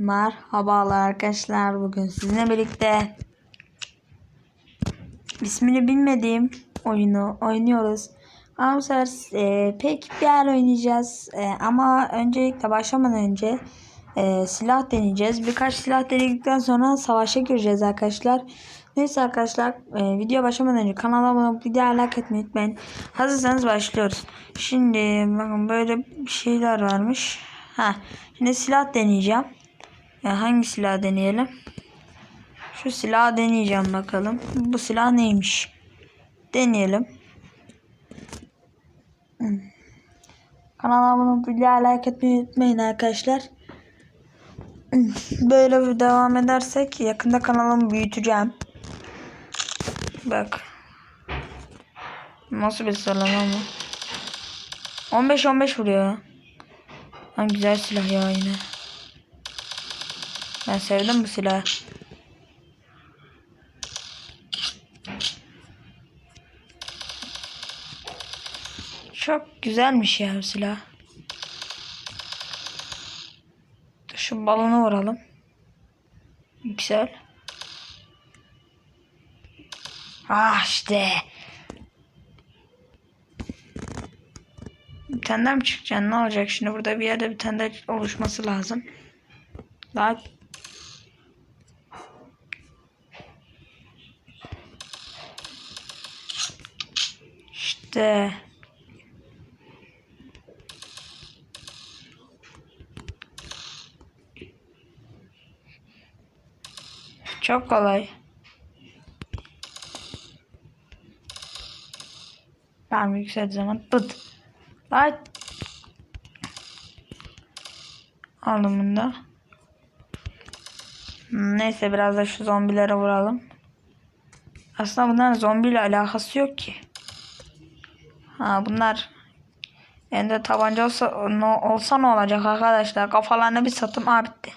Merhabalar arkadaşlar. Bugün sizinle birlikte ismini bilmediğim oyunu oynuyoruz. Ama bu sefer e, pek bir yer oynayacağız. E, ama öncelikle başlamadan önce e, silah deneyeceğiz. Birkaç silah denedikten sonra savaşa gireceğiz arkadaşlar. Neyse arkadaşlar e, video başlamadan önce kanala abone olup videoya like etmeyi unutmayın. Hazırsanız başlıyoruz. Şimdi bakın böyle şeyler varmış. Ha, şimdi silah deneyeceğim. Ya hangi silah deneyelim? Şu silahı deneyeceğim bakalım. Bu silah neymiş? Deneyelim. Hmm. Kanala abone videoya like etmeyi unutmayın arkadaşlar. Hmm. Böyle devam edersek yakında kanalımı büyüteceğim. Bak. Nasıl bir silah lan bu? 15-15 vuruyor. Ha, güzel silah ya yine. Ben sevdim bu silahı. Çok güzelmiş ya bu silah. Şu balonu vuralım. Güzel. Ah işte. Bir tane daha mı çıkacak? Ne olacak şimdi? Burada bir yerde bir tane daha oluşması lazım. Daha İşte. Çok kolay. Ben yükseldiği zaman pıt. Ay. Aldım da. Hmm, Neyse biraz da şu zombilere vuralım. Aslında bunların zombiyle alakası yok ki. Ha bunlar Ende tabanca olsa, ne, olsa ne olacak arkadaşlar? Kafalarını bir satım. Aa bitti.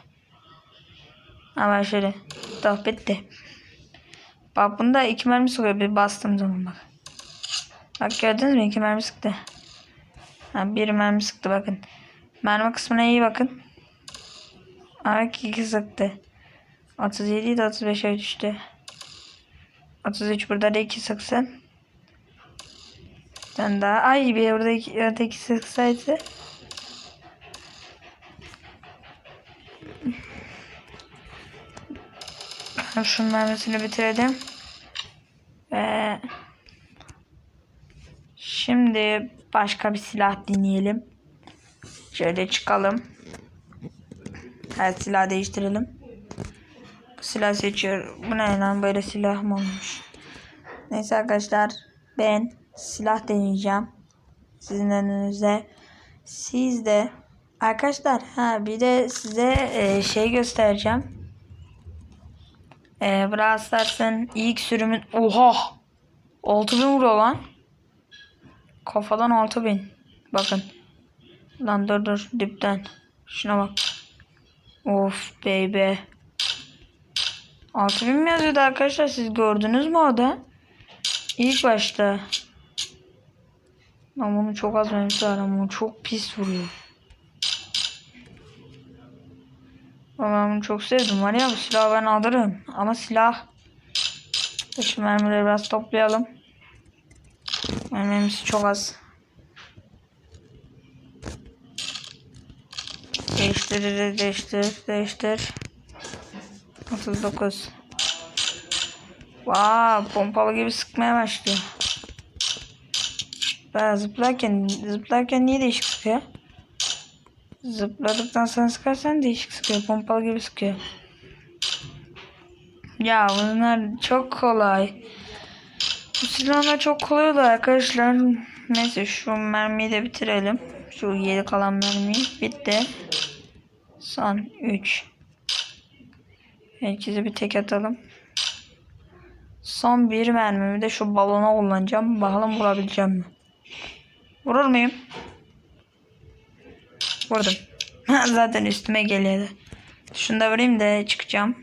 Ama şöyle. Tamam bitti. Bak bunda iki mermi sıkıyor. Bir bastım zaman bak. Bak gördünüz mü? iki mermi sıktı. Ha, bir mermi sıktı bakın. Mermi kısmına iyi bakın. Aa iki sıktı. 37 idi 35'e düştü. 33 burada da 2 sıksın. Sen daha ay bir orada iki, öteki sıksaydı. Şunun mermisini bitirelim. Ve şimdi başka bir silah deneyelim. Şöyle çıkalım. Her silah değiştirelim. Bu silah seçiyor. Bu ne lan böyle silah mı olmuş? Neyse arkadaşlar ben silah deneyeceğim. Sizin önünüze. Siz de arkadaşlar ha bir de size e, şey göstereceğim. E, Brawl ilk sürümün oha 6000 vuruyor lan. Kafadan 6000. Bakın. Lan dur dur dipten. Şuna bak. Of baby. 6000 mi yazıyordu arkadaşlar siz gördünüz mü orada? İlk başta. Ama bunu çok az mermisi var ama çok pis vuruyor. Ben bunu çok sevdim var ya bu silahı ben alırım. Ama silah. Şu mermileri biraz toplayalım. Mermimiz çok az. Değiştir, değiştir, değiştir. 39. Vaa, pompalı gibi sıkmaya başlıyor. Ben zıplarken zıplarken niye değişik sıkıyor? Zıpladıktan sonra sıkarsan değişik sıkıyor. Pompalı gibi sıkıyor. Ya bunlar çok kolay. Bu silahlar çok kolay oluyor arkadaşlar. Neyse şu mermiyi de bitirelim. Şu yedi kalan mermi bitti. Son 3. Herkese bir tek atalım. Son bir mermimi de şu balona kullanacağım. Bakalım vurabileceğim mi? Vurur muyum? Vurdum. Zaten üstüme geliyordu. Şunu da vurayım da çıkacağım.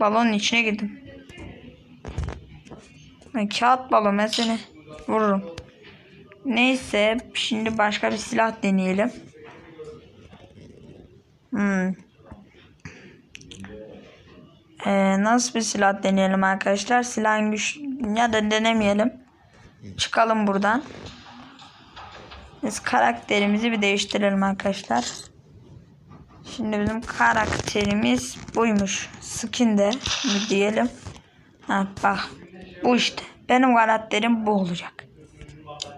Balonun içine girdim. Kağıt balon seni vururum. Neyse şimdi başka bir silah deneyelim. Hmm. Ee, nasıl bir silah deneyelim arkadaşlar? Silahın güç ya da denemeyelim. Çıkalım buradan. Biz karakterimizi bir değiştirelim arkadaşlar. Şimdi bizim karakterimiz buymuş. Skin de diyelim. Ha, bak bu işte. Benim karakterim bu olacak.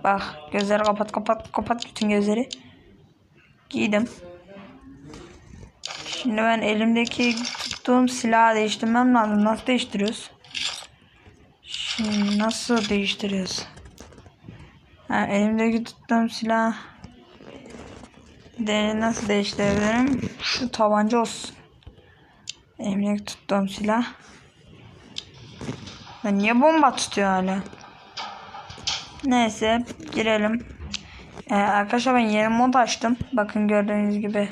Bak gözleri kapat kapat kapat bütün gözleri. Giydim. Şimdi ben elimdeki tuttuğum silahı değiştirmem lazım. Nasıl değiştiriyoruz? Şimdi nasıl değiştiriyoruz? Ha, elimdeki tuttuğum silah de nasıl değiştirebilirim? Şu tabanca olsun. Elimdeki tuttuğum silah. Ya niye bomba tutuyor hala? Neyse girelim. Ee, arkadaşlar ben yeni mod açtım. Bakın gördüğünüz gibi.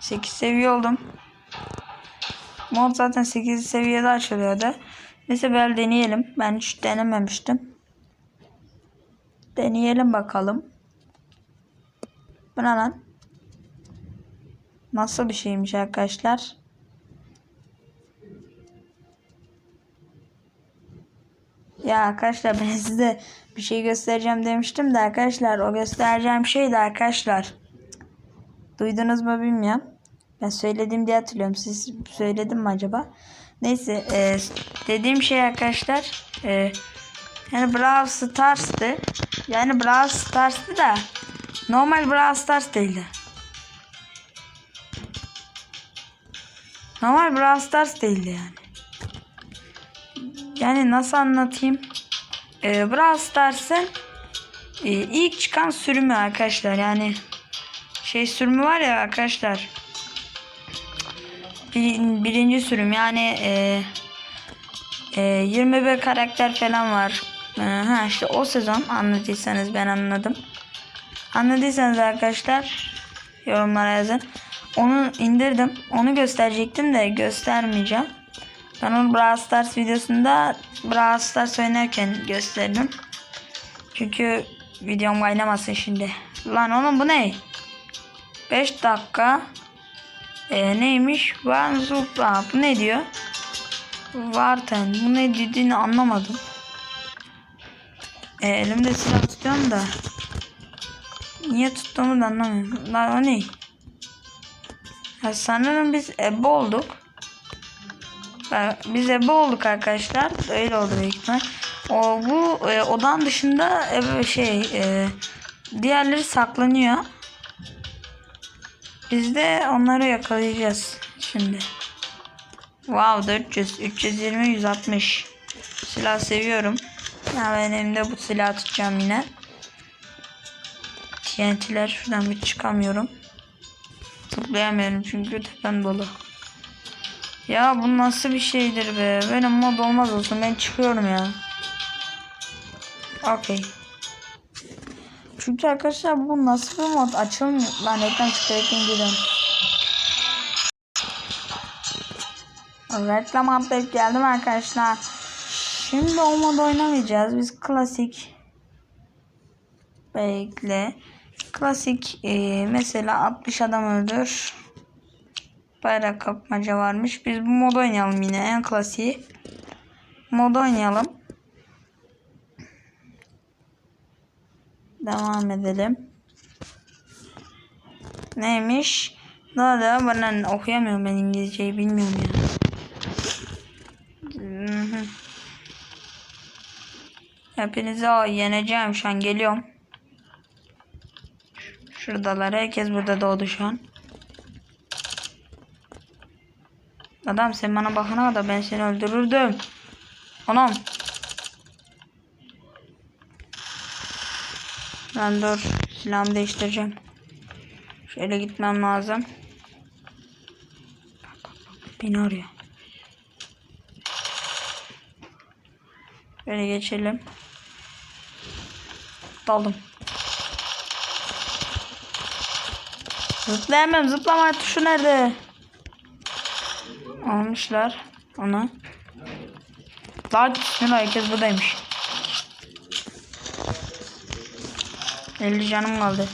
8 seviye oldum. Mod zaten 8 seviyede açılıyordu. Neyse böyle deneyelim. Ben hiç denememiştim. Deneyelim bakalım. Bu ne lan? Nasıl bir şeymiş arkadaşlar? Ya arkadaşlar ben size bir şey göstereceğim demiştim de arkadaşlar o göstereceğim şey de arkadaşlar. Duydunuz mu bilmiyorum. Ben söyledim diye hatırlıyorum. Siz söyledim mi acaba? Neyse e, dediğim şey arkadaşlar e, yani Brawl Stars'tı. Yani Brawl Stars'tı da normal Brawl Stars değildi. Normal Brawl Stars değildi yani. Yani nasıl anlatayım? Ee, Brawl Stars'ın e, ilk çıkan sürümü arkadaşlar. Yani şey sürümü var ya arkadaşlar. Bir, birinci sürüm yani e, e, 21 karakter falan var. E, ha işte o sezon anladıysanız ben anladım. Anladıysanız arkadaşlar yorumlara yazın. Onu indirdim. Onu gösterecektim de göstermeyeceğim. Ben onu Brawl Stars videosunda Brawl Stars oynarken gösterdim. Çünkü videom kaynamasın şimdi. Lan oğlum bu ne? 5 dakika. E, neymiş? One Zupla. Bu ne diyor? Varten. Bu ne dediğini anlamadım. E, elimde silah tutuyorum da. Niye tuttuğumu da anlamıyorum. Lan o ne? Ya sanırım biz ebe olduk. Ya Biz ebe olduk arkadaşlar. Öyle oldu büyük ihtimal. O, bu e, odan dışında ebe şey e, diğerleri saklanıyor. Biz de onları yakalayacağız şimdi. Wow 400, 320, 160. Silah seviyorum. Ya ben elimde bu silah tutacağım yine. TNT'ler şuradan bir çıkamıyorum. Tıklayamıyorum çünkü tepem dolu. Ya bu nasıl bir şeydir be? Benim mod olmaz olsun ben çıkıyorum ya. Okey. Çünkü arkadaşlar bu nasıl bir mod açılmıyor. Lan ekran çıktı ekran gidelim. Reklam update geldim arkadaşlar. Şimdi o mod oynamayacağız. Biz klasik Bekle. Klasik e, mesela 60 adam öldür. Bayrak kapmaca varmış. Biz bu mod oynayalım yine en klasiği. Mod oynayalım. Devam edelim. Neymiş? Daha da ben okuyamıyorum ben İngilizceyi bilmiyorum ya. Hı Hepinizi o yeneceğim şu an geliyorum. Şuradalar herkes burada doğdu şu an. Adam sen bana bakana kadar ben seni öldürürdüm. Anam. Ben dur silahımı değiştireceğim. Şöyle gitmem lazım. Beni arıyor. Böyle geçelim. Daldım. Zıplayamam. Zıplama tuşu nerede? Almışlar onu. Lan bismillah herkes buradaymış. 50 canım kaldı.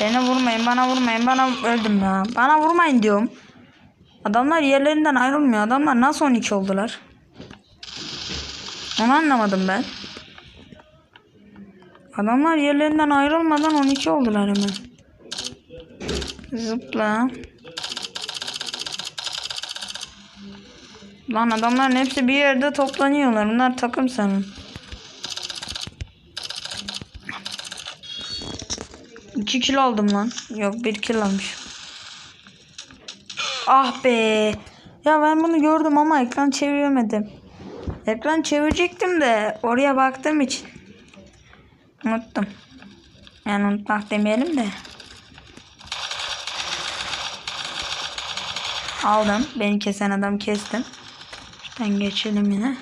Beni vurmayın bana vurmayın bana öldüm ya. Bana vurmayın diyorum. Adamlar yerlerinden ayrılmıyor. Adamlar nasıl 12 oldular? Onu anlamadım ben. Adamlar yerlerinden ayrılmadan 12 oldular hemen. Zıpla. Lan adamların hepsi bir yerde toplanıyorlar. Bunlar takım senin. İki kilo aldım lan. Yok bir kilo almış. Ah be. Ya ben bunu gördüm ama ekran çeviremedim. Ekran çevirecektim de oraya baktığım için. Unuttum. Yani unutmak demeyelim de. Aldım. Beni kesen adam kestim. Şuradan geçelim yine.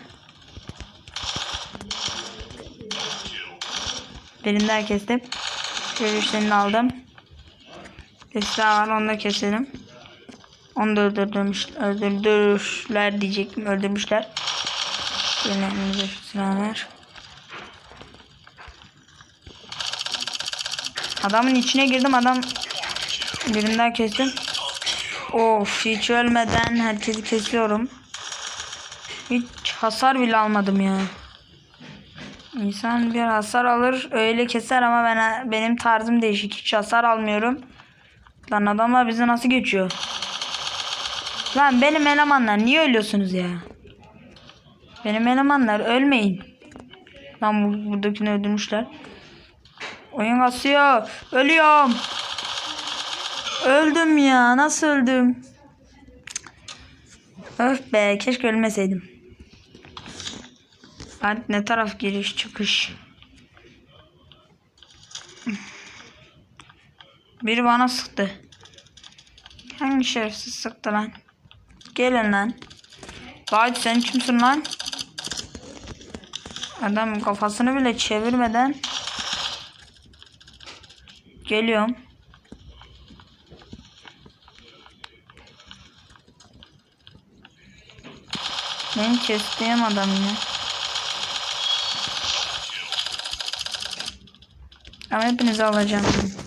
Birini daha kestim. Şöyle aldım. Daha var onu da keselim. Onu da öldürdürmüş, öldürdürmüşler diyecektim. Öldürmüşler. Yine elimize. Adamın içine girdim. Adam birinden kestim. Of hiç ölmeden herkesi kesiyorum. Hiç hasar bile almadım ya. İnsan bir hasar alır öyle keser ama ben benim tarzım değişik. Hiç hasar almıyorum. Lan adamlar bizi nasıl geçiyor? Lan benim elemanlar niye ölüyorsunuz ya? Benim elemanlar ölmeyin. Lan bu, buradakini öldürmüşler. Oyun kasıyor. Ölüyorum. Öldüm ya. Nasıl öldüm? Öf be. Keşke ölmeseydim. Hadi ne taraf giriş çıkış. Biri bana sıktı. Hangi şerefsiz sıktı lan? Gelin lan. Gayet sen kimsin lan? Adam kafasını bile çevirmeden Geliyorum. Beni kestiğim adam. Ama hepinizi alacağım.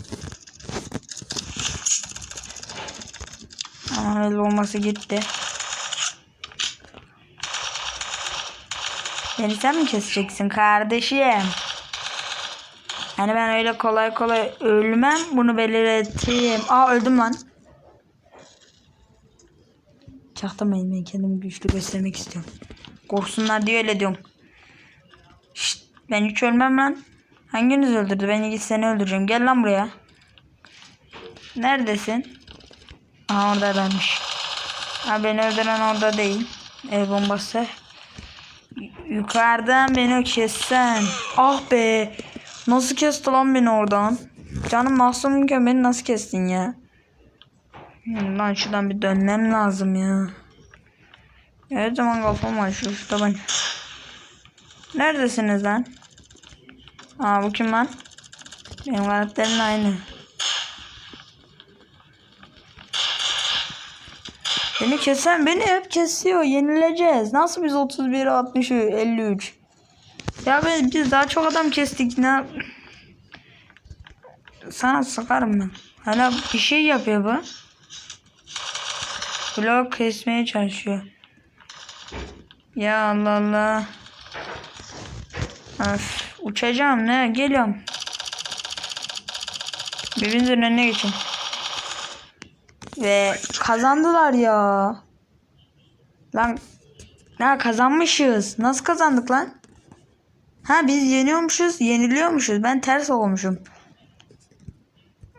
Öyle olması gitti. Beni sen mi keseceksin kardeşim? Yani ben öyle kolay kolay ölmem. Bunu belirteyim. Aa öldüm lan. Çaktırmayın ben kendimi güçlü göstermek istiyorum. Korksunlar diye öyle diyorum. Şşt, ben hiç ölmem lan. Hanginiz öldürdü? Ben ilk seni öldüreceğim. Gel lan buraya. Neredesin? Aa oradaymış. Ha beni öldüren orada değil. El bombası. Yukarıdan beni kessen. Ah be. Nasıl kesti lan beni oradan? Canım masumken beni nasıl kestin ya? Hmm, Lan şuradan bir dönmem lazım ya. Her zaman kafam var şu ben. Neredesiniz lan? Aa bu kim lan? Benim karakterim aynı. Beni kesen beni hep kesiyor. Yenileceğiz. Nasıl biz 31 60 53? Ya ben biz daha çok adam kestik ne? Sana sıkarım ben. Hala bir şey yapıyor bu. Blok kesmeye çalışıyor. Ya Allah Allah. Öf, uçacağım ne? Geliyorum. Birbirinizin önüne geçin. Ve kazandılar ya. Lan ne kazanmışız. Nasıl kazandık lan? Ha biz yeniyormuşuz, yeniliyormuşuz. Ben ters olmuşum.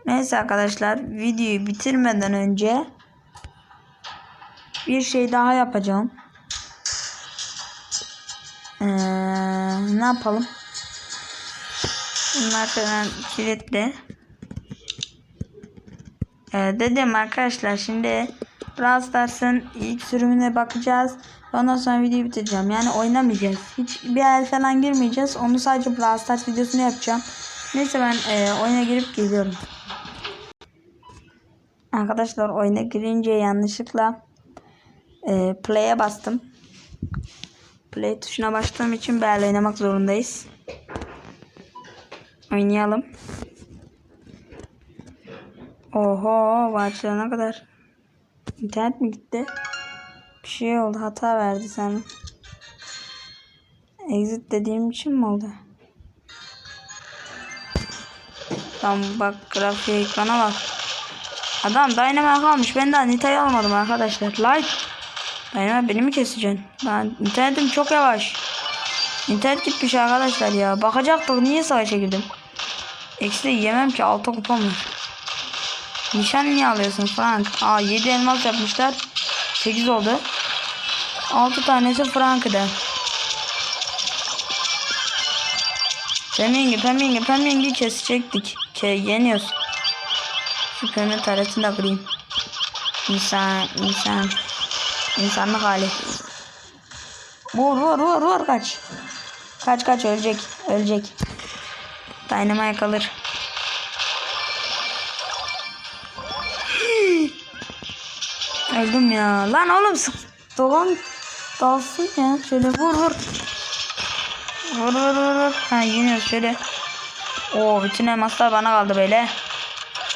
Neyse arkadaşlar, videoyu bitirmeden önce bir şey daha yapacağım. Ee, ne yapalım? Bunlar falan kilitli. Ee, dedim arkadaşlar şimdi Brawl Stars'ın ilk sürümüne bakacağız. Ondan sonra videoyu bitireceğim. Yani oynamayacağız. Hiç bir el falan girmeyeceğiz. Onu sadece Brawl Stars videosunu yapacağım. Neyse ben e, oyuna girip geliyorum. Arkadaşlar oyuna girince yanlışlıkla e, play'e bastım. Play tuşuna bastığım için böyle oynamak zorundayız. Oynayalım. Oho başlayana kadar. İnternet mi gitti? Bir şey oldu hata verdi sana. Exit dediğim için mi oldu? Tamam bak grafiğe ekrana bak. Adam Dynamite almış. Ben daha Nita'yı almadım arkadaşlar. Light. Dynamite beni mi keseceksin? Ben internetim çok yavaş. İnternet gitmiş arkadaşlar ya. Bakacaktık niye savaşa girdim? Eksi yemem ki altı kupam var. Nişan niye alıyorsun Frank? Aa 7 elmas yapmışlar. 8 oldu. 6 tanesi Frank'ı Pemingi, Pemingi, Pemingi kesecektik. Ke yeniyoruz. Şu pembe taretini de kırayım. İnsan, insan. İnsanlık hali. Vur, vur, vur, vur kaç. Kaç kaç ölecek, ölecek. Dynamite kalır. Öldüm ya. Lan oğlum sık. Dolan dalsın ya. Şöyle vur vur. Vur vur vur vur. Ha yeniyor şöyle. Oo bütün elmaslar bana kaldı böyle.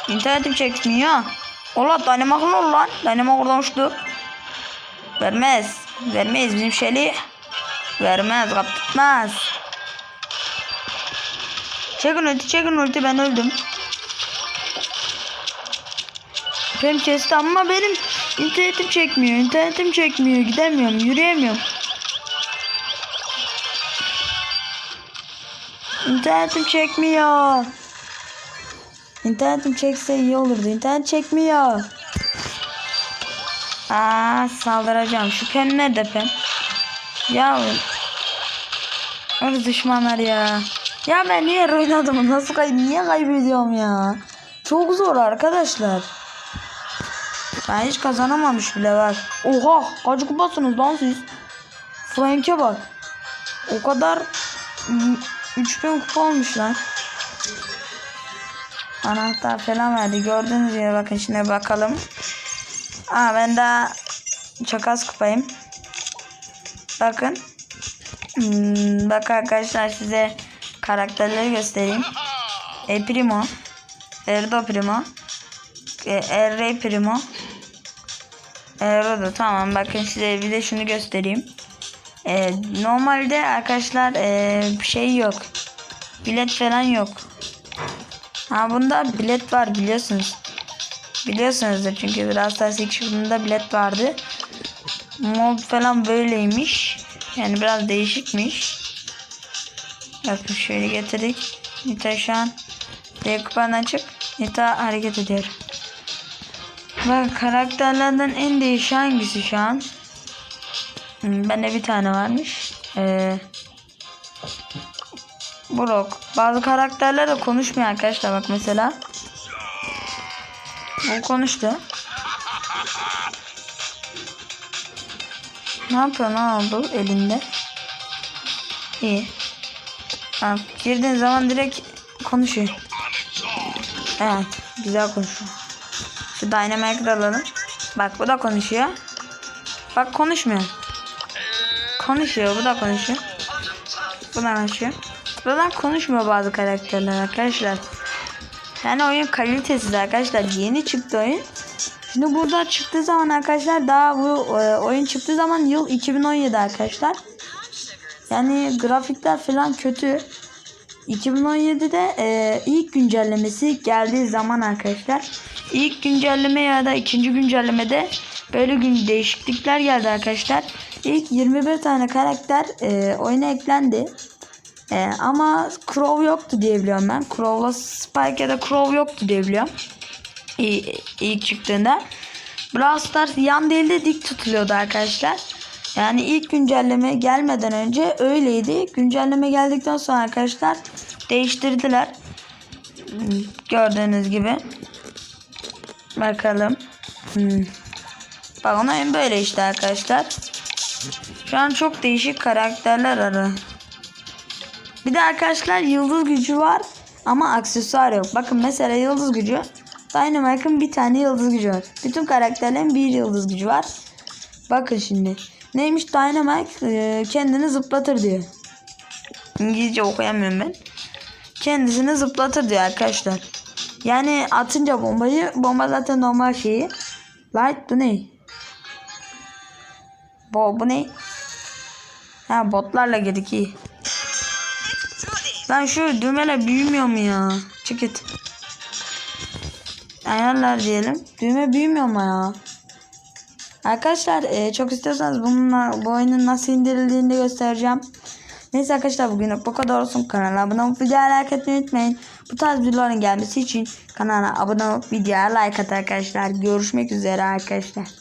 İnternetim çekmiyor. Ola dynamite ol lan. Dynamite oradan uçtu. Vermez. Vermeyiz bizim şeyli. Vermez kapatmaz. Çekin ulti çekin ulti ben öldüm. Benim kesti ama benim internetim çekmiyor. internetim çekmiyor. Gidemiyorum. Yürüyemiyorum. İnternetim çekmiyor. İnternetim çekse iyi olurdu. İnternet çekmiyor. Aa saldıracağım. Şu pen nerede pen? Ya Öyle düşmanlar ya. Ya ben niye oynadım? Nasıl kay niye kaybediyorum ya? Çok zor arkadaşlar. Ben hiç kazanamamış bile bak. Oha kaç kupasınız lan siz? Frank'e bak. O kadar m, 3000 kupa olmuş lan. Anahtar falan verdi. Gördüğünüz gibi bakın şimdi bakalım. Aa ben daha çok az kupayım. Bakın. Hmm, bak arkadaşlar size karakterleri göstereyim. E Primo. Erdo Primo. E, R Primo. Erdo tamam bakın size bir de şunu göstereyim. E, normalde arkadaşlar e, bir şey yok. Bilet falan yok. Ha bunda bilet var biliyorsunuz. Biliyorsunuzdur çünkü biraz daha çıktığında bilet vardı. Mod falan böyleymiş. Yani biraz değişikmiş. Bakın şöyle getirdik. Nita şu an Dekupan açık. Nita hareket ediyor. Bak karakterlerden en değişik hangisi şu an? Hmm, bende bir tane varmış. Ee, Brock. Bazı karakterler de konuşmuyor arkadaşlar. Bak mesela. O konuştu. Ne yapıyor ne oldu elinde? İyi. Ha, girdiğin zaman direkt konuşuyor. Evet. Güzel konuşuyor. Da alalım. Bak bu da konuşuyor. Bak konuşmuyor. Konuşuyor. Bu da konuşuyor. Bu da konuşuyor. Buradan konuşmuyor bazı karakterler arkadaşlar. Yani oyun kalitesiz arkadaşlar. Yeni çıktı oyun. Şimdi burada çıktığı zaman arkadaşlar daha bu e, oyun çıktığı zaman yıl 2017 arkadaşlar. Yani grafikler falan kötü. 2017'de e, ilk güncellemesi geldiği zaman arkadaşlar. İlk güncelleme ya da ikinci güncellemede böyle gün değişiklikler geldi arkadaşlar. İlk 21 tane karakter e, oyuna eklendi. E, ama Crow yoktu diye biliyorum ben. Crow'la Spike ya da Crow yoktu diye biliyorum. İlk, ilk çıktığında. Brawl Stars yan değil de dik tutuluyordu arkadaşlar. Yani ilk güncelleme gelmeden önce öyleydi. Güncelleme geldikten sonra arkadaşlar değiştirdiler. Gördüğünüz gibi. Bakalım. Hmm. Bak ona en böyle işte arkadaşlar. Şu an çok değişik karakterler ara. Bir de arkadaşlar yıldız gücü var ama aksesuar yok. Bakın mesela yıldız gücü. Dynamite'ın bir tane yıldız gücü var. Bütün karakterlerin bir yıldız gücü var. Bakın şimdi. Neymiş Dynamite e, kendini zıplatır diyor. İngilizce okuyamıyorum ben. Kendisini zıplatır diyor arkadaşlar. Yani atınca bombayı bomba zaten normal şeyi. Light bu ne? Bu, bu ne? Ha botlarla girdik iyi. Lan şu düğmeler büyümüyor mu ya? Çık git. Ayarlar diyelim. Düğme büyümüyor mu ya? Arkadaşlar e, çok istiyorsanız bununla, bu oyunun nasıl indirildiğini göstereceğim. Neyse arkadaşlar bugün bu kadar olsun. Kanala abone olup videoya like etmeyi unutmayın. Bu tarz videoların gelmesi için kanala abone olup videoya like at arkadaşlar. Görüşmek üzere arkadaşlar.